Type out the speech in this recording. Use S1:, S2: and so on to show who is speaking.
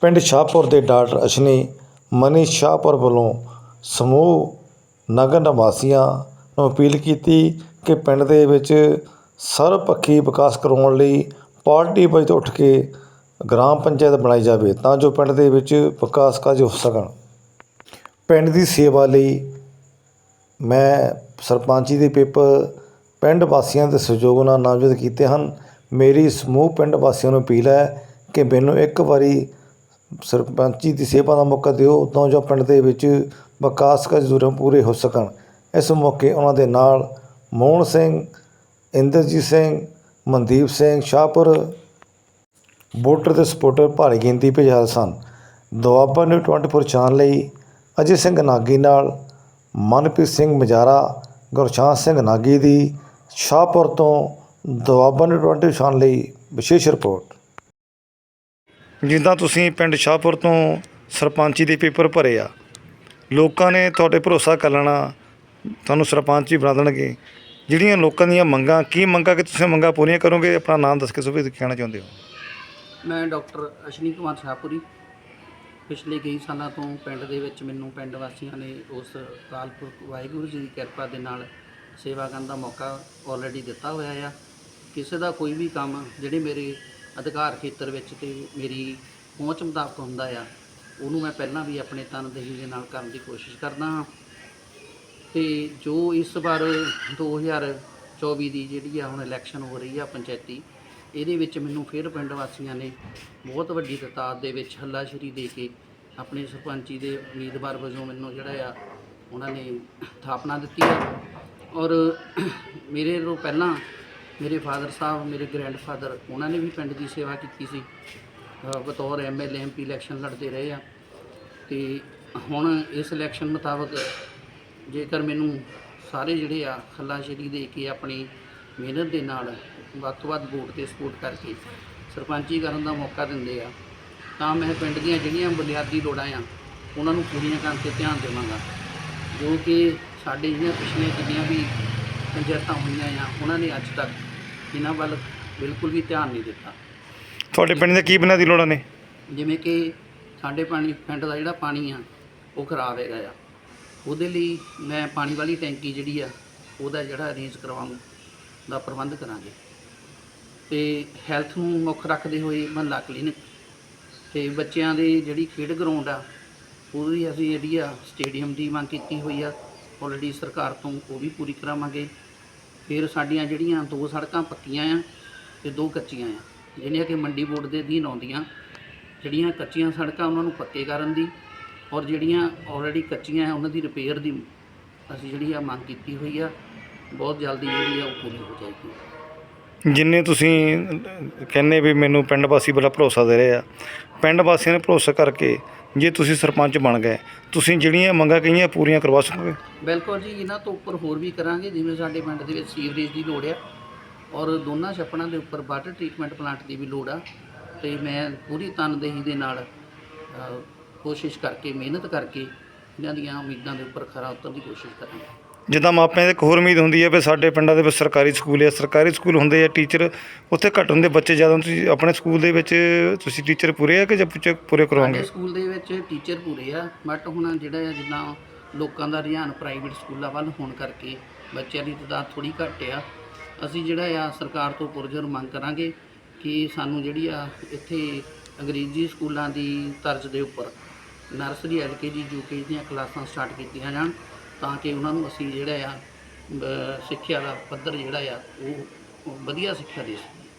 S1: ਪਿੰਡ ਸ਼ਾਹਪੁਰ ਦੇ doctor ਅਸ਼ਨੀ, money Shahpur ਵੱਲੋਂ ਸਮੂਹ ਨਗਰ ਨਿਵਾਸੀਆਂ ਨੂੰ ਅਪੀਲ ਕੀਤੀ ਕਿ ਪਿੰਡ ਦੇ ਵਿੱਚ ਸਰਬਪੱਖੀ ਵਿਕਾਸ ਕਰਵਾਉਣ ਲਈ ਪਾਰਟੀ ਵਜੋਂ ਉੱਠ ਕੇ ਗ੍ਰਾਮ ਪੰਚਾਇਤ ਬਣਾਈ ਜਾਵੇ ਤਾਂ ਜੋ ਪਿੰਡ ਦੇ ਵਿੱਚ ਵਿਕਾਸ ਕਾਰਜ ਹੋ ਸਕਣ। ਪਿੰਡ ਦੀ ਸੇਵਾ ਲਈ ਮੈਂ ਸਰਪੰਚੀ ਦੇ ਪੇਪਰ, ਪਿੰਡ ਵਾਸੀਆਂ ਦੇ ਸਹਿਯੋਗ ਨਾਲ ਨਾਮਜ਼ਦ ਕੀਤੇ ਹਨ। ਮੇਰੀ ਸਮੂਹ ਪਿੰਡ ਵਾਸੀਆਂ ਨੂੰ ਅਪੀਲ ਹੈ ਕਿ ਮੈਨੂੰ ਇੱਕ ਵਾਰੀ ਸਰਪੰਚੀ ਦੀ ਸੇਵਾ ਦਾ ਮੌਕਾ ਦਿਓ ਤਾਂ ਜੋ ਪਿੰਡ ਦੇ ਵਿੱਚ ਵਿਕਾਸ ਕਾਰਜ ਜ਼ਰੂਰ ਪੂਰੇ ਹੋ ਸਕਣ। ਇਸ ਮੌਕੇ ਉਹਨਾਂ ਦੇ ਨਾਲ ਮੋਹਨ ਸਿੰਘ, ਇੰਦਰਜੀਤ ਸਿੰਘ, ਮਨਦੀਪ ਸਿੰਘ, ਸ਼ਾਹਪੁਰ ਵੋਟਰ ਤੇ ਸਪੋਰਟਰ ਭਾਰੀ ਗਿਣਤੀ ਵਿੱਚ ਹਾਜ਼ਰ ਸਨ। ਦੁਆਬਾ ਨਿਊ 24 ਚੈਨਲ ਲਈ ਅਜੇ ਸਿੰਘ ਨਾਗੀ ਨਾਲ ਮਨਪ੍ਰੀਤ ਸਿੰਘ ਮਜਾਰਾ ਗੁਰਸ਼ਾਂਤ ਸਿੰਘ ਨਾਗੀ ਦੀ ਸ਼ਾਹਪੁਰ ਤੋਂ ਦੁਆਬਾ ਨਿਊ 24 ਚੈਨਲ ਲਈ ਵਿਸ਼ੇਸ਼ ਰਿਪੋਰਟ। ਜਿੱਦਾਂ ਤੁਸੀਂ ਪਿੰਡ ਸ਼ਾਹਪੁਰ ਤੋਂ ਸਰਪੰਚੀ ਦੇ ਪੇਪਰ ਭਰੇ ਆ, ਲੋਕਾਂ ਨੇ ਤੁਹਾਡੇ ਭਰੋਸਾ ਕਰ ਲੈਣਾ, ਤੁਹਾਨੂੰ ਸਰਪੰਚ ਹੀ ਬਣਾ ਦੇਣਗੇ। ਜਿਹੜੀਆਂ ਲੋਕਾਂ ਦੀਆਂ ਮੰਗਾਂ, ਕੀ ਮੰਗਾਂ ਕਿ ਤੁਸੀਂ ਮੰਗਾਂ ਪੂਰੀਆਂ ਕਰੋਗੇ, ਆਪਣਾ ਨਾਮ ਦੱਸ ਕੇ ਸੁਭੇ ਕਹਿਣਾ ਚਾਹੁੰਦੇ ਹੋ?
S2: ਮੈਂ ਡਾਕਟਰ ਅਸ਼ਨੀ ਕੁਮਾਰ ਸ਼ਾਹਪੁਰੀ, ਪਿਛਲੇ ਕਈ ਸਾਲਾਂ ਤੋਂ ਪਿੰਡ ਦੇ ਵਿੱਚ ਮੈਨੂੰ ਪਿੰਡ ਵਾਸੀਆਂ ਨੇ ਉਸ ਅਕਾਲ ਪੁਰਖ ਵਾਹਿਗੁਰੂ ਜੀ ਦੀ ਕਿਰਪਾ ਦੇ ਨਾਲ ਸੇਵਾ ਕਰਨ ਦਾ ਮੌਕਾ ਆਲਰੇਡੀ ਦਿੱਤਾ ਹੋਇਆ ਆ। ਕਿਸੇ ਦਾ ਕੋਈ ਵੀ ਕੰਮ, ਜਿਹੜੇ ਮੇਰੇ ਅਧਿਕਾਰ ਖੇਤਰ ਵਿੱਚ ਤੇ ਮੇਰੀ ਪਹੁੰਚ ਮੁਤਾਬਕ ਹੁੰਦਾ ਆ, ਉਹਨੂੰ ਮੈਂ ਪਹਿਲਾਂ ਵੀ ਆਪਣੇ ਤਨਦੇਹੀ ਦੇ ਨਾਲ ਕਰਨ ਦੀ ਕੋਸ਼ਿਸ਼ ਕਰਦਾ ਹਾਂ। ਤੇ ਜੋ ਇਸ ਵਾਰ 2024 ਦੀ ਜਿਹੜੀ ਆ ਹੁਣ ਇਲੈਕਸ਼ਨ ਹੋ ਰਹੀ ਆ ਪੰਚਾਇਤੀ, ਇਹਦੇ ਵਿੱਚ ਮੈਨੂੰ ਫਿਰ ਪਿੰਡ ਵਾਸੀਆਂ ਨੇ ਬਹੁਤ ਵੱਡੀ ਤਾਦਾਦ ਦੇ ਵਿੱਚ ਹੱਲਾਸ਼ੇਰੀ ਦੇ ਕੇ ਆਪਣੇ ਸਰਪੰਚੀ ਦੇ ਉਮੀਦਵਾਰ ਵਜੋਂ ਮੈਨੂੰ ਜਿਹੜਾ ਆ, ਉਹਨਾਂ ਨੇ ਥਾਪਨਾ ਦਿੱਤੀ ਆ। ਔਰ ਮੇਰੇ ਤੋਂ ਪਹਿਲਾਂ ਮੇਰੇ ਫਾਦਰ ਸਾਹਿਬ ਮੇਰੇ ਗ੍ਰੈਂਡਫਾਦਰ ਉਹਨਾਂ ਨੇ ਵੀ ਪਿੰਡ ਦੀ ਸੇਵਾ ਕੀਤੀ ਸੀ। ਅ, ਬਤੌਰ ਐਮਐਲਏ ਐਮਪੀ ਇਲੈਕਸ਼ਨ ਲੜਦੇ ਰਹੇ ਆ। ਤੇ ਹੁਣ ਇਸ ਇਲੈਕਸ਼ਨ ਮੁਤਾਬਕ ਜੇਕਰ ਮੈਨੂੰ ਸਾਰੇ ਜਿਹੜੇ ਆ ਖੱਲਾਸ਼ੇਰੀ ਦੇ ਕੇ ਆਪਣੀ ਮਿਹਨਤ ਦੇ ਨਾਲ ਵੱਧ ਤੋਂ ਵੱਧ ਵੋਟ ਤੇ ਸਪੋਰਟ ਕਰਕੇ ਸਰਪੰਚੀ ਕਰਨ ਦਾ ਮੌਕਾ ਦਿੰਦੇ ਆ ਤਾਂ ਮੈਂ ਪਿੰਡ ਦੀਆਂ ਜਿਹੜੀਆਂ ਬੁਨਿਆਦੀ ਲੋੜਾਂ ਆ ਉਹਨਾਂ ਨੂੰ ਪੂਰੀਆਂ ਕਰਨ ਤੇ ਧਿਆਨ ਦੇਵਾਂਗਾ। ਜੋ ਕਿ ਸਾਡੇ ਜਿਹੜੀਆਂ ਪਿਛਲੀਆਂ ਜਿੰਨੀਆਂ ਵੀ ਪੰਚਾਇਤਾਂ ਹੋਈਆਂ ਆ ਉਹਨਾਂ ਨੇ ਅੱਜ ਤੱਕ ਇਹਨਾਂ ਵੱਲ ਬਿਲਕੁਲ ਵੀ ਧਿਆਨ ਨਹੀਂ ਦਿੱਤਾ।
S1: ਤੁਹਾਡੇ ਪਿੰਡ ਦੇ ਕੀ ਬੁਨਿਆਦੀ ਲੋੜਾਂ ਨੇ?
S2: ਜਿਵੇਂ ਕਿ ਸਾਡੇ ਪਾਣੀ ਪਿੰਡ ਦਾ ਜਿਹੜਾ ਪਾਣੀ ਆ ਉਹ ਖਰਾਬ ਹੈਗਾ ਆ। ਉਹਦੇ ਲਈ ਮੈਂ ਪਾਣੀ ਵਾਲੀ ਟੈਂਕੀ ਜਿਹੜੀ ਆ ਉਹਦਾ ਜਿਹੜਾ ਅਰੇਂਜ ਕਰਵਾਉਣ ਦਾ ਪ੍ਰਬੰਧ ਕਰਾਂਗੇ। ਤੇ ਹੈਲਥ ਨੂੰ ਮੁੱਖ ਰੱਖਦੇ ਹੋਏ ਮਹੱਲਾ ਕਲੀਨਿਕ ਤੇ ਬੱਚਿਆਂ ਦੇ ਜਿਹੜੀ ਖੇਡ ਗਰਾਊਂਡ ਆ ਉਹਦੀ ਅਸੀਂ ਜਿਹੜੀ ਆ ਸਟੇਡੀਅਮ ਦੀ ਮੰਗ ਕੀਤੀ ਹੋਈ ਆ। ਆਲਰੇਡੀ ਸਰਕਾਰ ਤੋਂ ਉਹ ਵੀ ਪੂਰੀ ਕਰਾਵਾਂਗੇ। ਫਿਰ ਸਾਡੀਆਂ ਜਿਹੜੀਆਂ ਦੋ ਸੜਕਾਂ ਪੱਕੀਆਂ ਆ ਤੇ ਦੋ ਕੱਚੀਆਂ ਆ ਜਿਹੜੀਆਂ ਕਿ ਮੰਡੀ ਬੋਰਡ ਦੇ ਅਧੀਨ ਆਉਂਦੀਆਂ ਜਿਹੜੀਆਂ ਕੱਚੀਆਂ ਸੜਕਾਂ ਉਹਨਾਂ ਨੂੰ ਪੱਕੇ ਕਰਨ ਦੀ ਔਰ ਜਿਹੜੀਆਂ ਆਲਰੇਡੀ ਕੱਚੀਆਂ ਆ ਉਹਨਾਂ ਦੀ ਰਿਪੇਅਰ ਦੀ ਅਸੀਂ ਜਿਹੜੀ ਆ ਮੰਗ ਕੀਤੀ ਹੋਈ ਆ ਬਹੁਤ ਜਲਦੀ ਜਿਹੜੀ ਆ ਉਹ ਪੂਰੀ ਹੋ ਜਾਏਗੀ।
S1: ਜਿੰਨੇ ਤੁਸੀਂ ਅਹ, ਕਹਿੰਦੇ ਵੀ ਮੈਨੂੰ ਪਿੰਡ ਵਾਸੀ ਬੜਾ ਭਰੋਸਾ ਦੇ ਰਹੇ ਆ ਪਿੰਡ ਵਾਸੀਆਂ ਨੇ ਭਰੋਸਾ ਕਰਕੇ ਜੇ ਤੁਸੀਂ ਸਰਪੰਚ ਬਣ ਗਏ, ਤੁਸੀਂ ਜਿਹੜੀਆਂ ਮੰਗਾਂ ਕਹੀਆਂ ਪੂਰੀਆਂ ਕਰਵਾ ਸਕੋਗੇ?
S2: ਬਿਲਕੁਲ ਜੀ, ਇਹਨਾਂ ਤੋਂ ਉੱਪਰ ਹੋਰ ਵੀ ਕਰਾਂਗੇ, ਜਿਵੇਂ ਸਾਡੇ ਪਿੰਡ ਦੇ ਵਿੱਚ ਸੀਵਰੇਜ ਦੀ ਲੋੜ ਆ, ਔਰ ਦੋਨਾਂ ਛੱਪੜਾਂ ਦੇ ਉੱਪਰ ਵਾਟਰ ਟ੍ਰੀਟਮੈਂਟ ਪਲਾਂਟ ਦੀ ਵੀ ਲੋੜ ਆ, ਤੇ ਮੈਂ ਪੂਰੀ ਤਨਦੇਹੀ ਦੇ ਨਾਲ ਕੋਸ਼ਿਸ਼ ਕਰਕੇ, ਮਿਹਨਤ ਕਰਕੇ, ਇਹਨਾਂ ਦੀਆਂ ਉਮੀਦਾਂ ਦੇ ਉੱਪਰ ਖਰਾ ਉਤਰਨ ਦੀ ਕੋਸ਼ਿਸ਼ ਕਰਾਂਗਾ।
S1: ਜਿੱਦਾਂ ਮਾਪਿਆਂ ਦੇ ਇੱਕ ਹੋਰ ਉਮੀਦ ਹੁੰਦੀ ਹੈ ਵੀ ਸਾਡੇ ਪਿੰਡਾਂ ਦੇ ਵਿੱਚ ਸਰਕਾਰੀ ਸਕੂਲ ਹੈ ਸਰਕਾਰੀ ਸਕੂਲ ਹੁੰਦੇ ਆ ਟੀਚਰ ਉੱਥੇ ਘੱਟ ਹੁੰਦੇ, ਬੱਚੇ ਜ਼ਿਆਦਾ ਤੁਸੀਂ ਆਪਣੇ ਸਕੂਲ ਦੇ ਵਿੱਚ, ਤੁਸੀਂ ਟੀਚਰ ਪੂਰੇ ਆ ਕਿ ਜਾਂ ਪੁੱਛੇ ਪੂਰੇ ਕਰਵਾਉਂਗੇ?
S2: ਸਾਡੇ ਸਕੂਲ ਦੇ ਵਿੱਚ ਟੀਚਰ ਪੂਰੇ ਆ ਬਟ ਹੁਣ ਜਿਹੜਾ ਆ ਜਿੱਦਾਂ ਲੋਕਾਂ ਦਾ ਰੁਝਾਨ ਪ੍ਰਾਈਵੇਟ ਸਕੂਲਾਂ ਵੱਲ ਹੋਣ ਕਰਕੇ ਬੱਚਿਆਂ ਦੀ ਤਾਦਾਦ ਥੋੜੀ ਘੱਟ ਆ, ਅਸੀਂ ਜਿਹੜਾ ਆ ਸਰਕਾਰ ਤੋਂ ਪੁਰਜੋਰ ਮੰਗ ਕਰਾਂਗੇ ਕਿ ਸਾਨੂੰ ਜਿਹੜੀ ਆ ਇੱਥੇ ਅੰਗਰੇਜ਼ੀ ਸਕੂਲਾਂ ਦੀ ਤਰਜ਼ ਦੇ ਉੱਪਰ ਨਰਸਰੀ ਐਲਕੇਜੀ ਯੂਕੇਜੀ ਦੀਆਂ ਕਲਾਸਾਂ ਸਟਾਰਟ ਕੀਤੀਆਂ ਜਾਣ। ਤਾਂ ਕਿ ਉਹਨਾਂ ਨੂੰ ਅਸੀਂ ਜਿਹੜਾ ਆ ਬ- ਸਿੱਖਿਆ ਦਾ ਪੱਧਰ ਜਿਹੜਾ ਆ ਉਹ ਵਧੀਆ ਸਿੱਖਿਆ ਦੇ ਸਕੀਏ।